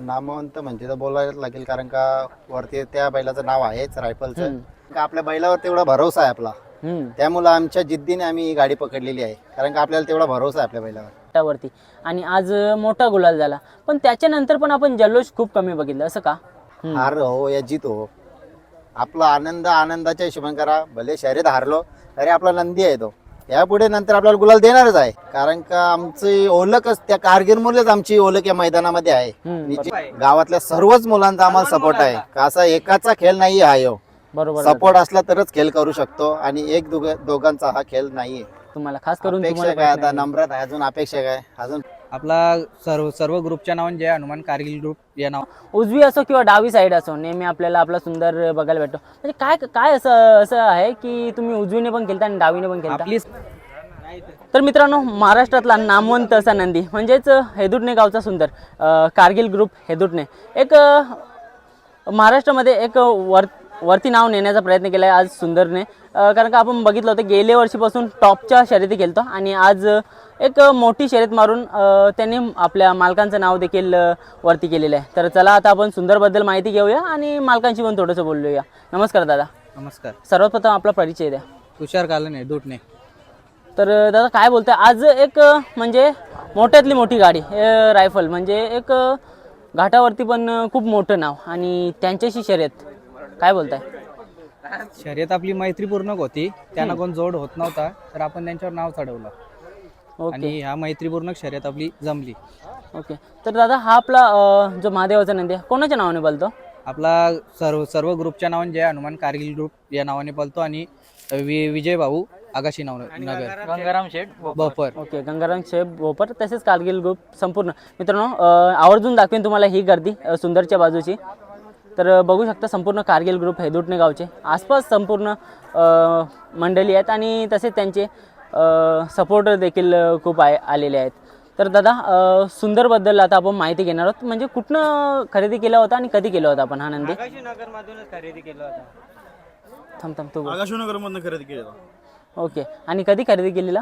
नामवंत म्हणजे तर बोलायलाच लागेल कारण का वरती त्या बैलाचं नाव आहेच रायफलचं. का आपल्या बैलावर तेवढा भरोसा आहे आपला. त्यामुळं आमच्या जिद्दीने आम्ही ही गाडी पकडलेली आहे. कारण का आपल्याला तेवढा भरोसा आहे आपल्या बैलावर. वरती आणि आज मोठा गुलाल झाला. पण त्याच्यानंतर पण आपण जल्लोष खूप कमी बघितलं असं का? हम्म. हार हो या जीत हो. आपला आनंद आनंदाच्या हिशोबाने करा. भले शर्यत हारलो तरी आपला नंदी आहे तो. यापुढे नंतर आपल्याला गुलाल देणारच आहे. कारण का आमची ओळखच त्या कारगिरमुळेच आमची ओळख या मैदानामध्ये आहे. गावातल्या सर्वच मुलांचा आम्हाला सपोर्ट आहे. का असा एकाचा खेळ नाही हा ह्यो बरोबर सपोर्ट असला तरच खेळ करू शकतो आणि एक दोघ- दोघांचा हा खेळ नाहीये. तुम्हाला खास करून अपेक्षा तुम्हाला काय आता? प्रश्न आहे. नम्रत आहे अजून अपेक्षा काय? अजून आपला सर्व सर्व ग्रुपच्या नावाने जय हनुमान कारगिल ग्रुप या नाव उजवी असो किंवा डावी साईड असो नेहमी आपल्याला आपला सुंदर बघायला भेटतो. म्हणजे काय काय असं असं आहे की तुम्ही उजवीने पण खेळता आणि डावीने पण खेळता? आपली तर मित्रांनो महाराष्ट्रातला नामवंत असा नंदी म्हणजेच हेदुटणे गावचा सुंदर कारगिल ग्रुप हेदुटणे. एक महाराष्ट्रामध्ये एक वर वरती नाव नेण्याचा प्रयत्न केला आहे आज सुंदरने. कारण का आपण बघितलं होतं गेल्या वर्षीपासून टॉपच्या शर्यती खेळतो आणि आज एक मोठी शर्यत मारून त्यांनी आपल्या मालकांचं नाव देखील वरती केलेलं आहे. तर चला आता आपण सुंदरबद्दल माहिती घेऊया आणि मालकांशी पण थोडंसं बोलूया. नमस्कार दादा. नमस्कार. सर्वप्रथम आपला परिचय द्या. तुषार कालने दुटणे तर दादा काय बोलताय? आज एक म्हणजे मोठ्यातली मोठी गाडी रायफल. म्हणजे एक घाटावरती पण खूप मोठं नाव आणि त्यांच्याशी शर्यत. काय बोलताय? शर्यत आपली मैत्रीपूर्ण होती. त्यांना कोण जोड होत नव्हता तर आपण त्यांच्यावर नाव चढवलं. ओके. आणि ह्या मैत्रीपूर्ण शर्यत आपली जमली. ओके. तर दादा हा आपला अ, जो महादेवाचा नंदी आहे कोणाच्या नावाने बोलतो? आपला सर्व सर्व ग्रुपच्या नावाने जय हनुमान कारगिल ग्रुप या नावाने पळतो आणि वि विजय भाऊ आगाशी नाव नगर. गंगाराम शेठ. बफर ओके गंगाराम शेठ बोपर तसेच कारगिल ग्रुप संपूर्ण. मित्रांनो अ, आवर्जून दाखवेन तुम्हाला ही गर्दी अ, सुंदरच्या बाजूची. तर अ, बघू शकता संपूर्ण कारगिल ग्रुप हेदुटणे गावचे. आसपास संपूर्ण अ, मंडळी आहेत आणि तसेच त्यांचे सपोर्टर देखील खूप आहे आलेले आहेत. तर दादा सुंदरबद्दल आता आपण माहिती घेणार आहोत. म्हणजे कुठनं खरेदी केला होता आणि कधी केला होता आपण हा नंदी? थांब थांब तू बोल. आकाशनगर मधनं खरेदी केलेला ओके. आणि कधी खरेदी केलेला?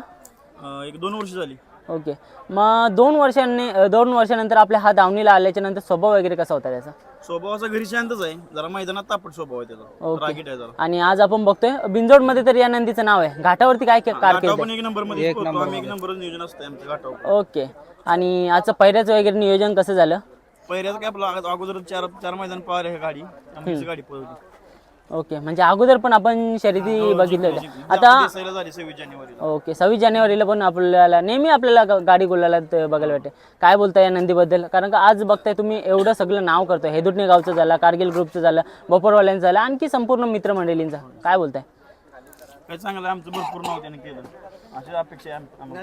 एक दोन वर्ष झाली. ओके. मग दोन वर्षांनी दोन वर्षानंतर आपल्या हा दावणीला आल्याच्यानंतर स्वभाव वगैरे कसा होता त्याचा? स्वभावाचा घरी शांतच आहे. जरा मैदानात तापट स्वभाव आहे त्याचा. ओके. रागीट आहे जरा. आणि आज आपण बघतोय बिंजोडमध्ये तर या नंदीचं नाव आहे. घाटावरती काय के- कारकीर्द घाटावर आहे? पण एक नंबरमध्ये पळतो. आम्ही एक नंबर नियोजन असतं आमचं घाटावर. ओके. आणि आजचं पहिल्याचं वगैरे नियोजन कसं झालं? पहिल्याच काय आपलं अगो- अगोदर चार चार मैदान पाहिलं हे गाडी. आमची गाडी पळवली. ओके म्हणजे अगोदर पण आपण शर्यती बघितल्या होत्या. आता झाली सव्वीस ओके सव्वीस जानेवारीला पण आपल्याला नेहमी आपल्याला गा- गाडी गुलाला बघायला भेटते. काय बोलताय या नंदीबद्दल? कारण का आज बघताय तुम्ही एवढं सगळं नाव करतोय. हेदुटणे गावचं झालं कारगिल ग्रुपचं झालं बपोरवाल्यांचं झालं आणखी संपूर्ण मित्रमंडळींचं. काय बोलताय? काय चांगलं आहे, आमचं भरपूर नाव त्याने केलं. अशी अपेक्षा आहे आम- आम्हाला.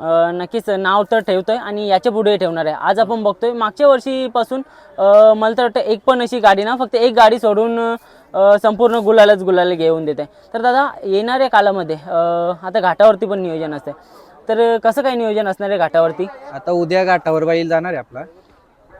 अ, नक्कीच नाव तर ठेवतोय आणि याच्यापुढे ठेवणार आहे. आज आपण बघतोय मागच्या वर्षीपासून अ, मला तर वाटतं एक पण अशी गाडी ना फक्त एक गाडी सोडून अ, संपूर्ण गुलालच गुलाल घेऊन देते. तर दादा येणाऱ्या कालामध्ये अ, आता घाटावरती पण नियोजन असते तर कसं काय नियोजन असणार आहे घाटावरती? आता उद्या घाटावर बैल जाणार आहे आपला.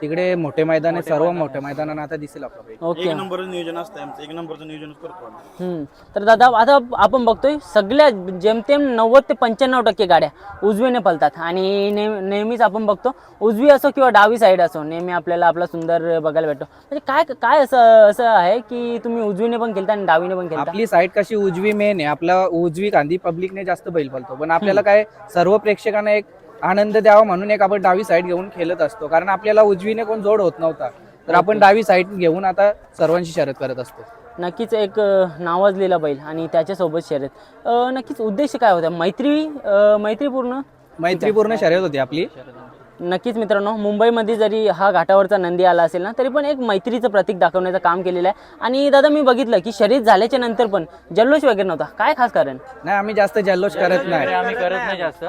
तिकडे मोठे मैदान आहे सर्व मोठ्या मैदानानं आता दिसेल आपला बैल ओके. एक नंबर नियोजन असतं आमचं एक नंबरचं नियोजनच करतो आम्ही. हम्म. तर दादा आता आपण बघतोय सगळ्या जेमतेम नव्वद ते पंच्याण्णव टक्के गाड्या उजवीने पलतात. आणि नेह- नेहमीच आपण बघतो उजवी असो किंवा डावी साईड असो नेहमी आपल्याला आपला सुंदर बघायला भेटतो. म्हणजे काय काय असं असं आहे की तुम्ही उजवीने पण खेळता आणि डावीने पण खेळता? आपली साईड कशी उजवी मेन आहे आपला उजवी गांधी पब्लिकने जास्त बैल पळतो पण आपल्याला काय सर्व प्रेक्षकांना एक आनंद द्यावा म्हणून एक आपण डावी साईड घेऊन खेळत असतो. कारण आपल्याला उजवीने कोण जोड होत नव्हता. तर आपण डावी साईड घेऊन आता सर्वांची शर्यत करत असतो. नक्कीच एक नावाजलेला बैल आणि त्याच्यासोबत शर्यत अ, नक्कीच उद्देश काय होता? मैत्री मैत्रीपूर्ण? मैत्रीपूर्ण शर्यत होती आपली. नक्कीच मित्रांनो मुंबईमध्ये जरी हा घाटावरचा नंदी आला असेल ना तरी पण एक मैत्रीचं प्रतीक दाखवण्याचं काम केलेलं आहे. आणि दादा मी बघितलं की शर्यत झाल्याच्यानंतर पण जल्लोष वगैरे नव्हता. काय खास कारण? नाही आम्ही जास्त जल्लोष करत नाही. आम्ही करत नाही जास्त.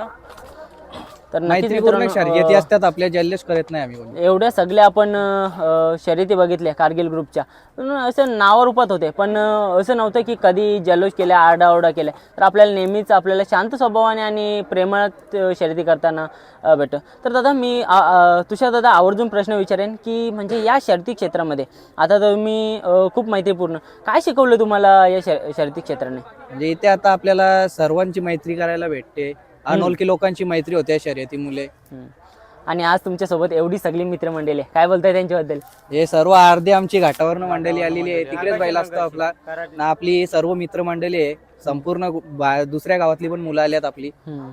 तर नक्कीच मैत्रीपूर्ण मित्रांनो, शर्यती अ, असतात आपल्या जल्लोष करत नाही आम्ही कोणी. एवढ्या सगळ्या आपण अ, शर्यती बघितल्या कारगिल ग्रुपच्या. पण असं नावारूपात होते. पण अ, असं नव्हतं की कधी जल्लोष केल्या आरडाओरडा केल्या. तर आपल्याला नेहमीच आपल्याला शांत स्वभावाने आणि प्रेमात अ, शर्यती करताना अ, भेटतं. तर दादा मी आ- आ, तुषार दादा आवर्जून प्रश्न विचारेन की म्हणजे या शर्यती क्षेत्रामध्ये आता तुम्ही अ, खूप मैत्रीपूर्ण. काय शिकवलं तुम्हाला या शर शर्यती क्षेत्राने? म्हणजे इथे आता आपल्याला सर्वांची मैत्री करायला भेटते. अनोळखी लोकांची मैत्री होते या शर्यतीमुळे हम्म. आणि आज तुमच्यासोबत एवढी सगळी मित्रमंडळी आहे काय बोलताय त्यांच्याबद्दल? हे सर्व अर्धे आमची घाटावरनं मंडळी आलेली आहे. तिकडेच बैल असतो आपला. ना आपली सर्व मित्रमंडळी आहे. संपूर्ण बा- दुसऱ्या गावातली पण मुलं आली आहेत आपली. हम्म.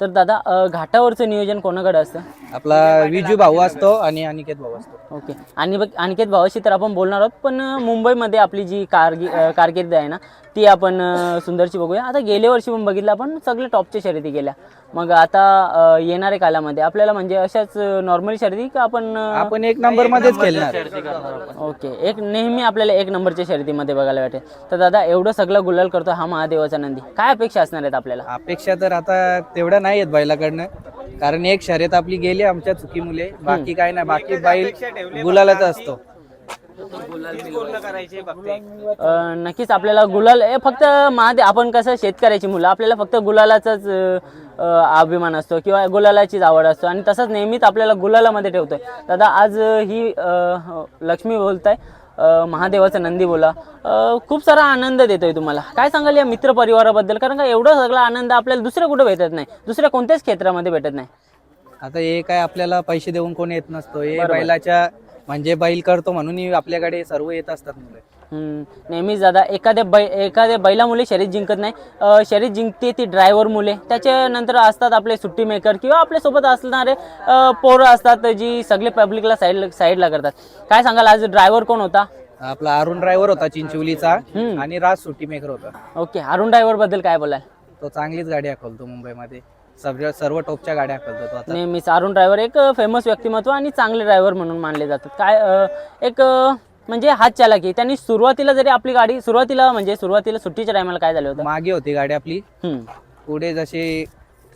तर दादा अ, घाटावरचं नियोजन कोणाकडे असतं? आपला विजू भाऊ असतो आणि अनिकेत भाऊ असतो. ओके. आणि बघ अनिकेत भावाशी तर आपण बोलणार आहोत पण अ, मुंबईमध्ये आपली जी कारगी अ, कारकीर्द आहे ना ती आपण अ, सुंदरची बघूया. आता गेल्या वर्षी पण बघितलं आपण सगळे टॉपच्या शर्यती गेल्या. मग आता अ, येणाऱ्या कालामध्ये आपल्याला म्हणजे अशाच नॉर्मल शर्यती का आपण अ, आपण एक नंबर मध्येच खेळणार. ओके. एक नेहमी आपल्याला एक नंबरच्या शर्यतीमध्ये बघायला भेटेल. तर दादा एवढं सगळं गुलाल करतो हा महादेवाचा नंदी. काय अपेक्षा असणार आहेत आपल्याला? अपेक्षा तर आता तेवढ्या नाही आहेत बैलाकडनं. कारण एक शर्यत आपली गेली आमच्या चुकीमुळे. बाकी काय नाही. बाकी बैल गुलालाच असतो. अ, नक्कीच आपल्याला गुलाल हे फक्त महादे आपण कसं शेतकऱ्याची मुलं आपल्याला फक्त गुलालाचाच अ, अभिमान असतो किंवा गुलालाचीच आवड असतो. आणि तसंच नेहमीच आपल्याला गुलालामध्ये ठेवतोय. दादा आज अ, ही अ, लक्ष्मी बोलताय. महादेवाचा नंदी बोला. खूप सारा आनंद देतोय तुम्हाला. काय सांगाल या मित्र परिवाराबद्दल? कारण का एवढा सगळा आनंद आपल्याला दुसऱ्या कुठे भेटत नाही? दुसऱ्या कोणत्याच क्षेत्रामध्ये भेटत नाही. आता हे काय आपल्याला पैसे देऊन कोण येत नसतो. हे बैलाच्या म्हणजे बैल करतो म्हणून आपल्याकडे सर्व येत असतात मुलं. नेहमीच दादा एखाद्या बै एखाद्या बैलामुळे शर्यत जिंकत नाही. शर्यत जिंकते ती ड्रायव्हर मुले त्याच्यानंतर असतात आपले सुट्टी मेकर किंवा आपल्यासोबत असणारे पोरं असतात जी सगळे पब्लिकला साईड साईडला करतात. काय सांगाल आज ड्रायव्हर कोण होता? आपला अरुण ड्रायव्हर होता चिंचवलीचा. आणि राज सुट्टी मेकर होता. ओके अरुण ड्रायव्हरबद्दल काय बोलाल? तो चांगलीच गाडी हाकलतो मुंबईमध्ये. सर्व सर्व टॉपच्या गाड्या हाकलतो नेहमीच. अरुण ड्रायव्हर एक फेमस व्यक्तिमत्व आणि चांगले ड्रायव्हर म्हणून मानले जातात. काय एक म्हणजे हात चालाकी त्यांनी सुरुवातीला जरी आपली गाडी सुरुवातीला म्हणजे सुरुवातीला सुट्टीच्या टायमाला काय झालं होतं? मागे होती गाडी आपली. हम्म. पुढे जशी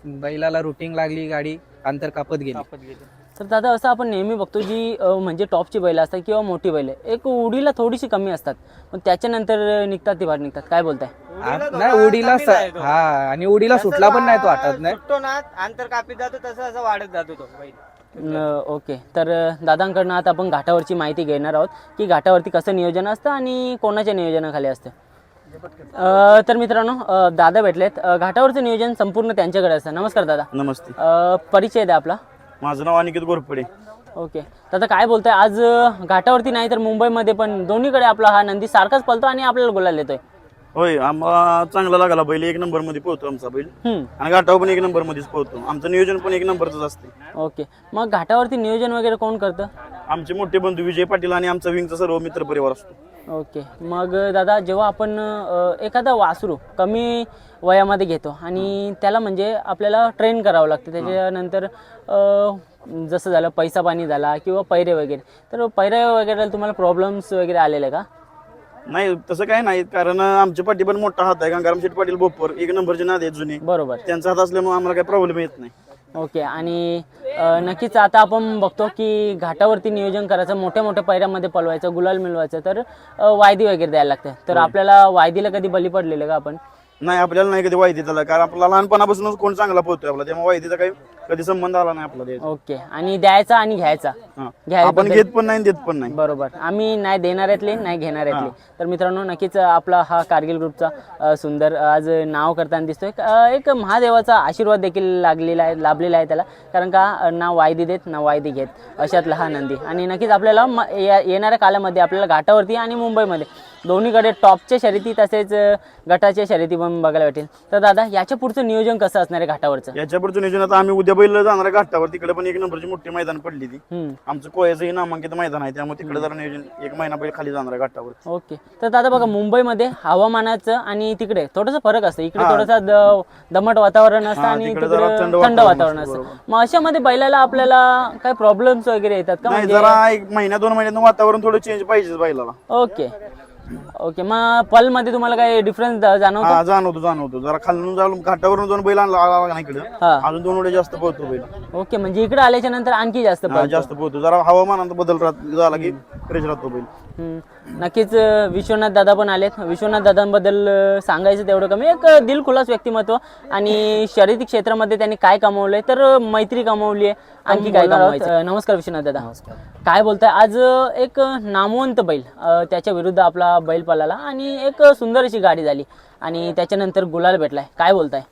बैलाला रुटिंग लागली गाडी अंतर कापत गेली. तर दादा असं आपण नेहमी बघतो जी अ, म्हणजे टॉपची बैलं असतात किंवा मोठी बैलं एक उडीला थोडीशी कमी असतात. पण त्याच्यानंतर निघतात ती बाहेर निघतात. काय बोलताय? आ- नाही उडीला स- हा आणि उडीला सुटला पण नाही तो आठवत नाही? सुटतो ना अंतर कापीत जातो तसं असं वाढत जातो तो बैल. न- ओके. तर अ, दादांकडनं आता आपण घाटावरची माहिती घेणार आहोत की घाटावरती कसं नियोजन असतं आणि कोणाच्या नियोजनाखाली असतं. अ, तर मित्रांनो अ, दादा भेटलेत. अ, घाटावरचं नियोजन संपूर्ण त्यांच्याकडे असतं. नमस्कार दादा. नमस्ते. अ, परिचय द्या आपला. माझं नाव अनिकेत गोरपडे. ओके. दादा काय बोलताय? आज अ, घाटावरती नाही तर मुंबईमध्ये पण दोन्हीकडे आपला हा नंदी सारखाच पलतो आणि आपल्याला गुलाल देतोय. होय आम्हाला चांगला लागला बैल. एक नंबरमध्ये पोहतो आमचा बैल. हम्म, आणि घाटावर पण एक नंबर मध्येच पोहतो आमचं नियोजन पण एक नंबरच असते ओके. मग घाटावरती नियोजन वगैरे कोण करतं? आमचे मोठे बंधू विजय पाटील आणि आमचा विंगचा सर्व मित्र परिवार असतो. ओके. मग दादा जेव्हा आपण अ, एखादा वासरू कमी वयामध्ये घेतो आणि त्याला म्हणजे आपल्याला ट्रेन करावं लागतं. त्याच्यानंतर अ, जसं झालं पैसा पाणी झाला किंवा पैरे वगैरे. तर पैरे वगैरे तुम्हाला प्रॉब्लेम्स वगैरे आलेले का? नाही तसं काय नाही कारण आमच्या पाठी पण मोठा हात आहे गंगाराम शेठ पाटील बोपर एक नंबरचे नाद आहेत जुने. बरोबर. त्यांचा हात असल्यामुळे आम्हाला काही प्रॉब्लेम येत नाही. ओके आणि अ, नक्कीच आता आपण बघतो की घाटावरती नियोजन करायचं मोठ्या मोठ्या पैऱ्यामध्ये पलवायचं गुलाल मिळवायचं तर अ, वायदी वगैरे द्यायला लागतं. तर आपल्याला वायदीला कधी बली पडलेलं का आपण? नाही आपल्याला नाही कधी वायदी त्याला कारण आपला लहानपणापासूनच कोण चांगला पोहतोय आपला. त्यामुळे वायदीचा काही कधी संबंध आला नाही आपला. ओके. आणि द्यायचा आणि घ्यायचा. हा. घ्यायला आपण घेत पण नाही देत पण नाही. बरोबर. आम्ही नाही देणाऱ्यातले नाही घेणाऱ्यातले तर मित्रांनो नक्कीच आपला हा कारगिल ग्रुपचा अ, सुंदर आज नाव करताना दिसतोय. अ, एक महादेवाचा आशीर्वाद देखील लागलेला आहे लाभलेला आहे त्याला. कारण का अ, ना वायदी देत ना वायदी घेत अशातला हा नंदी. आणि नक्कीच आपल्याला म- या- येणाऱ्या कालामध्ये आपल्याला घाटावरती आणि मुंबईमध्ये दोन्हीकडे टॉपच्या शर्यती तसेच गटाच्या शर्यती पण बघायला भेटेल. तर दादा याच्या पुढचं नियोजन कसं असणार आहे घाटावरचं? याच्या पुढचं नियोजन आता आम्ही उद्या बैल जाणार आहे घाटावर. तिकडे पण एक नंबरची मोठी मैदान पडली ती. हम्म. आमचं कोयाचंही नामांकित मैदान आहे त्यामुळे तिकडे जरा नियोजन एक महिना बैल खाली जाणार आहे घाटावर. ओके. तर दादा बघा मुंबईमध्ये हवामानाचं आणि तिकडे थोडंसं फरक असतं. इकडे थोडंसं द- दमट वातावरण असतं हा, आणि तिकडे तिकडे जरा थंड थंड वातावरण वातावरण असतं, असतं. मग अशामध्ये बैलाला आपल्याला काय प्रॉब्लेम्स वगैरे येतात का? नाही म्हणजे जरा एक महिन्या दोन महिन्यात वातावरण थोडं चेंज पाहिजे बैलाला. ओके. ओके मग पलमध्ये तुम्हाला काय डिफरन्स जाणवतो? हा जाणवतो जाणवतो. जरा खालून जाऊन घाटावरून जाऊन बैल आणला आला इकडे. हा. अजून दोन वेळे जास्त पोहतो बैल. ओके म्हणजे इकडे आल्याच्यानंतर आणखी जास्त हा, पळतो. जास्त पोहतो जरा हवामानात बदल राहत- झाला की फ्रेश राहतो बैल. हम्म. नक्कीच विश्वनाथ दादा पण आलेत. विश्वनाथ दादांबद्दल सांगायचं तेवढं कमी. एक दिलखुलास व्यक्तिमत्व आणि शर्यती क्षेत्रामध्ये त्यांनी काय कमवलंय तर मैत्री कमवली आहे. आणखी काय कमवायचं नमस्कार विश्वनाथ दादा. काय बोलताय? आज एक नामवंत बैल त्याच्या विरुद्ध आपला बैल पळाला आणि एक सुंदर अशी गाडी झाली आणि त्याच्यानंतर गुलाल भेटलाय. काय बोलताय?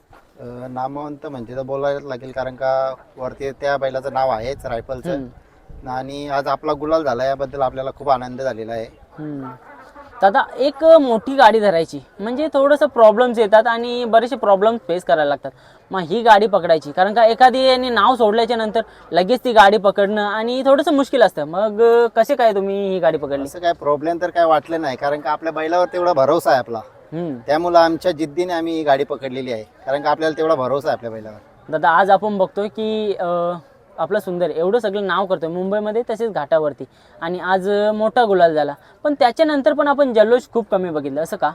अं, नामवंत म्हणजे तर बोलायलाच लागेल कारण का वरती त्या बैलाचं नाव आहेच रायफलचं. आणि आज आपला गुलाल झाला याबद्दल आपल्याला खूप आनंद झालेला आहे. हम्म. दादा एक मोठी गाडी धरायची. म्हणजे थोडंसं प्रॉब्लेम्स येतात आणि बरेचसे प्रॉब्लेम्स फेस करायला लागतात. मग ही गाडी पकडायची. कारण का एखादी यांनी नाव सोडल्याच्या नंतर लगेच ती गाडी पकडणं आणि थोडंसं मुश्किल असतं. मग अं, कसे काय तुम्ही ही गाडी पकडली? असं काय प्रॉब्लेम तर काय वाटलं नाही. कारण का आपल्या बैलावर तेवढा भरोसा आहे आपला. हम्म. त्यामुळं आमच्या जिद्दीने आम्ही ही गाडी पकडलेली आहे. कारण का आपल्याला तेवढा भरोसा आहे आपल्या बैलावर. दादा आज आपण बघतोय की अं, आपलं सुंदर एवढं सगळं नाव करतोय. मुंबईमध्ये तसेच घाटावरती. आणि आज मोठा गुलाल झाला. पण त्याच्यानंतर पण आपण जल्लोष खूप कमी बघितलं असं का?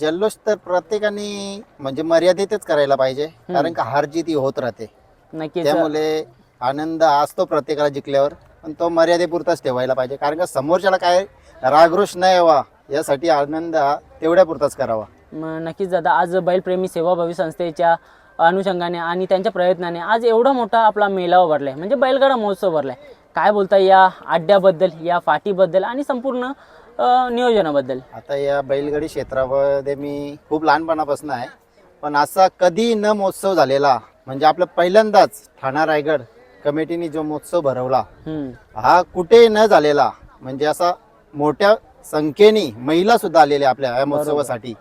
जल्लोष तर प्रत्येकाने म्हणजे मर्यादितच करायला पाहिजे. कारण का हार जीत ही होत राहते. नक्कीच. त्यामुळे आनंद असतो प्रत्येकाला जिंकल्यावर. पण तो मर्यादेपुरताच ठेवायला पाहिजे. कारण का समोरच्याला काय रागरोष नाही यावा यासाठी आनंद हा तेवढ्यापुरताच करावा. नक्कीच दादा. आज बैलप्रेमी सेवाभावी संस्थेच्या अनुषंगाने आणि त्यांच्या प्रयत्नाने आज एवढा मोठा आपला मेळावा भरलाय. म्हणजे बैलगाडा महोत्सव भरलाय. काय बोलता या अड्ड्याबद्दल या फाटीबद्दल आणि संपूर्ण नियोजनाबद्दल? आता या बैलगाडी क्षेत्रामध्ये मी खूप लहानपणापासून आहे. पण असा कधी न महोत्सव झालेला म्हणजे आपलं पहिल्यांदाच ठाणा रायगड कमिटीने जो महोत्सव भरवला. हा कुठे न झालेला म्हणजे असा मोठ्या संख्येने महिला सुद्धा आलेल्या आपल्या या महोत्सवासाठी.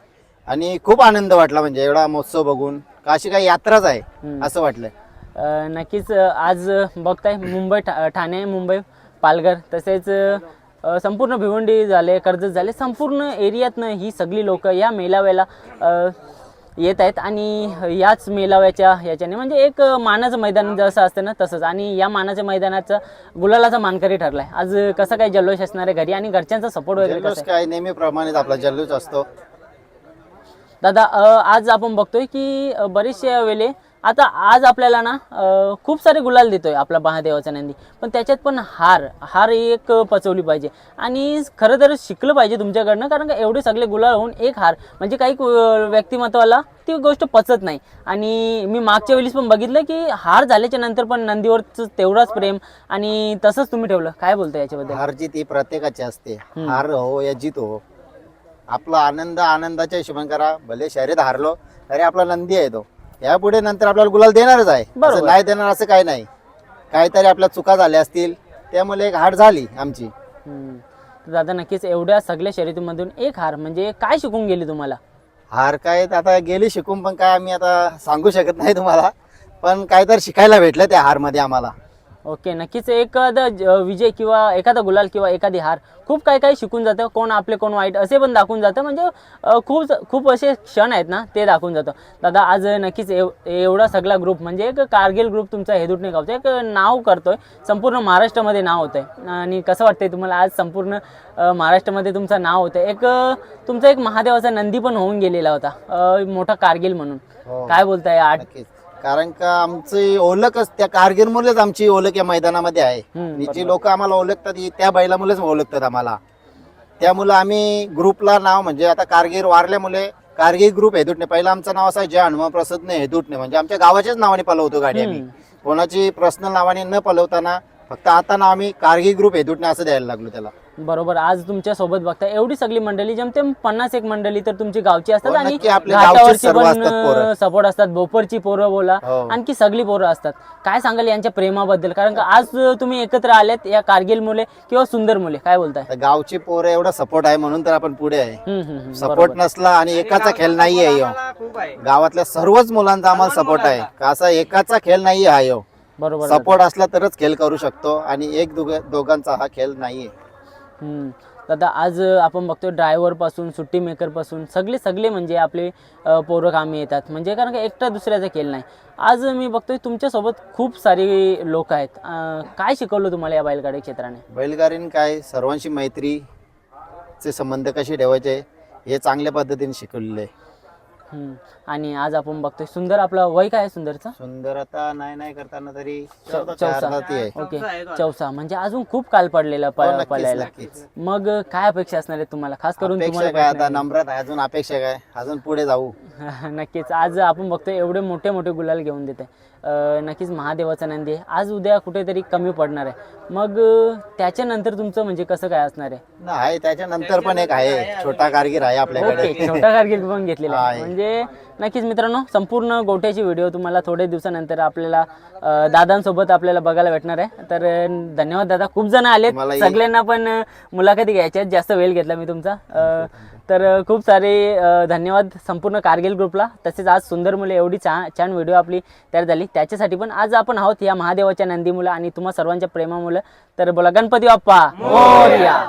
आणि खूप आनंद वाटला म्हणजे एवढा महोत्सव बघून. का अशी काही यात्राच आहे हम्म. असं वाटलं अ, नक्कीच अ, आज बघताय मुंबई ठा- ठाणे मुंबई पालघर. तसेच अ, संपूर्ण भिवंडी झाले कर्जत झाले संपूर्ण एरियातनं ही सगळी लोक या मेळाव्याला अ, येत आहेत. आणि याच मेळाव्याच्या याच्याने म्हणजे एक अ, मानाचं मैदान जसं असतं ना तसंच. आणि या मानाच्या मैदानाचा गुलालाचा मानकरी ठरलाय. आज कसं काय जल्लोष असणार आहे घरी आणि घरच्यांचा सपोर्ट वगैरे कसं जल्लोष आहे? काय? नेहमीप्रमाणेच आपला जल्लोष असतो. दादा आज आपण बघतोय की अ, बरेचशा वेळे आता आज आपल्याला ना खूप सारे गुलाल देतोय आपला महादेवाचा नंदी. पण त्याच्यात पण हार हार एक पचवली पाहिजे. आणि खरं तर शिकलं पाहिजे तुमच्याकडनं कारण का एवढे सगळे गुलाल होऊन एक हार. म्हणजे काही व्यक्तिमत्वाला ती गोष्ट पचत नाही. आणि मी मागच्या वेळेस पण बघितलं की हार झाल्याच्यानंतर पण नंदीवरच तेवढाच प्रेम आणि तसंच तुम्ही ठेवलं. काय बोलता याच्याबद्दल? हार जीत ही प्रत्येकाची असते. हार हो या जीत हो. आपला आनंद आनंदाच्या हिशोबाने करा. भले शर्यत हारलो तरी आपला नंदी आहे तो. यापुढे नंतर आपल्याला गुलाल देणारच आहे. असं नाही देणार असं काही नाही. काहीतरी आपल्या चुका झाल्या असतील त्यामुळे एक हार झाली आमची. दादा नक्कीच एवढ्या सगळ्या शर्यतीमधून एक हार म्हणजे काय शिकून गेली तुम्हाला? हार काय आता गेली शिकून पण काय आम्ही आता सांगू शकत नाही तुम्हाला. पण काहीतरी शिकायला भेटलं त्या हारमध्ये आम्हाला. ओके नक्कीच एखादा विजय किंवा एखादा गुलाल किंवा एखादी हार खूप काही काही शिकून जातं. कोण आपले कोण वाईट असे पण दाखवून जातं. म्हणजे खूप खूप असे क्षण आहेत ना ते दाखवून जातं. दादा आज नक्कीच एव एवढा सगळा ग्रुप म्हणजे एक कारगिल ग्रुप तुमचा हेदुटणे गावचा एक नाव करतोय. संपूर्ण महाराष्ट्रामध्ये नाव होतंय. आणि कसं वाटतंय तुम्हाला आज संपूर्ण महाराष्ट्रामध्ये तुमचं नाव होतं एक तुमचा एक महादेवाचा नंदी पण होऊन गेलेला होता. मोठा कारगिल म्हणून. हो. काय बोलताय? आठ कारण का आमची ओळखच त्या कारगिरमुळेच आमची ओळख या मैदानामध्ये आहे. जी लोक आम्हाला ओळखतात ही त्या बैलामुळेच ओळखतात आम्हाला. त्यामुळं आम्ही ग्रुपला नाव म्हणजे आता कारगिर वारल्यामुळे कारगिर ग्रुप हेदुटणे. पहिलं आमचं नाव असं जय हनुमान प्रसादने हेदुटणे. म्हणजे आमच्या गावाच्याच नावाने पलवतो गाडी आम्ही. कोणाची पर्सनल नावाने न पलवताना फक्त आता नाव आम्ही कारगिल ग्रुप हेदुटणे असं द्यायला लागलो त्याला. बरोबर आज तुमच्यासोबत बघता एवढी सगळी मंडळी जमतेम पन्नास एक मंडळी तर तुमची गावची असतात हो, आणि नक्की आपल्या गावची घाटावरची सर्व पण असतात पोरं. सपोर्ट असतात भोपरची पोरं बोला हो. आणखी सगळी पोरं असतात. काय सांगाल यांच्या प्रेमाबद्दल? कारण का आज तुम्ही एकत्र आलेत या कारगिल मुले किंवा सुंदर मुले काय बोलताय? तर गावची पोरं एवढा सपोर्ट आहे म्हणून तर आपण पुढे आहे. हम्म, हम्म, हम्म, सपोर्ट बरोबर. नसला आणि एकाचा खेळ ह्यो खूप आहे गावातल्या सर्वच मुलांचा आम्हाला सपोर्ट आहे. का असा एकाचा खेळ नाहीये हा ह्यो बरोबर सपोर्ट असला तरच खेळ करू शकतो आणि एक दोघ- दोघांचा हा खेळ नाहीये. हम्म. दादा आज आपण बघतोय ड्रायव्हरपासून सुट्टी मेकरपासून सगळे सगळे म्हणजे आपले पोरं कामी येतात. म्हणजे कारण का एकटा दुसऱ्याचा खेळ नाही. आज मी बघतोय तुमच्यासोबत खूप सारी लोक आहेत. काय शिकवलं तुम्हाला या बैलगाडी क्षेत्राने? बैलगाडीने काय सर्वांशी मैत्रीचे संबंध कसे ठेवायचे हे चांगल्या पद्धतीने शिकवलेले आहे. हम्म. आणि आज आपण बघतोय सुंदर आपलं वय काय आहे सुंदरचं? सुंदर आता नाही नाही करताना तरी चौसा. चारदाती आहे. ओके. चौसा म्हणजे अजून खूप काल पडलेला प- हो, नक्कीच, पडायला. नक्कीच. मग काय अपेक्षा असणार आहे तुम्हाला? खास करून अपेक्षा तुम्हाला काय प्रश्न आता? नम्रात आहे अजून अपेक्षा काय? अजून पुढे जाऊ. नक्कीच. आज आपण बघतोय एवढे मोठे मोठे गुलाल घेऊन देते अं, नक्कीच महादेवाचा नंदी आहे. आज उद्या कुठेतरी कमी पडणार आहे. मग अं, त्याच्यानंतर तुमचं म्हणजे कसं काय असणार आहे? नाही त्याच्यानंतर पण एक आहे. छोटा कारगिर आहे आपल्याकडे. ओके छोटा कारगिल पण घेतलेला आहे. आहे. म्हणजे म्हणजे नक्कीच मित्रांनो संपूर्ण गोट्याची व्हिडिओ तुम्हाला थोडे दिवसानंतर आपल्याला दादांसोबत आपल्याला बघायला भेटणार आहे. तर धन्यवाद दादा. खूप जण आलेत. सगळ्यांना पण मुलाखती घ्यायच्या. जास्त वेळ घेतला मी तुमचा. तर खूप सारे धन्यवाद संपूर्ण कारगिल ग्रुपला. तसेच आज सुंदर मुले एवढी छान छान व्हिडिओ आपली तयार झाली. त्याच्यासाठी पण आज आपण आहोत या महादेवाच्या नंदी मुलं आणि तुम्हा सर्वांच्या प्रेमामुलं. तर बोला गणपती बाप्पा मोरया.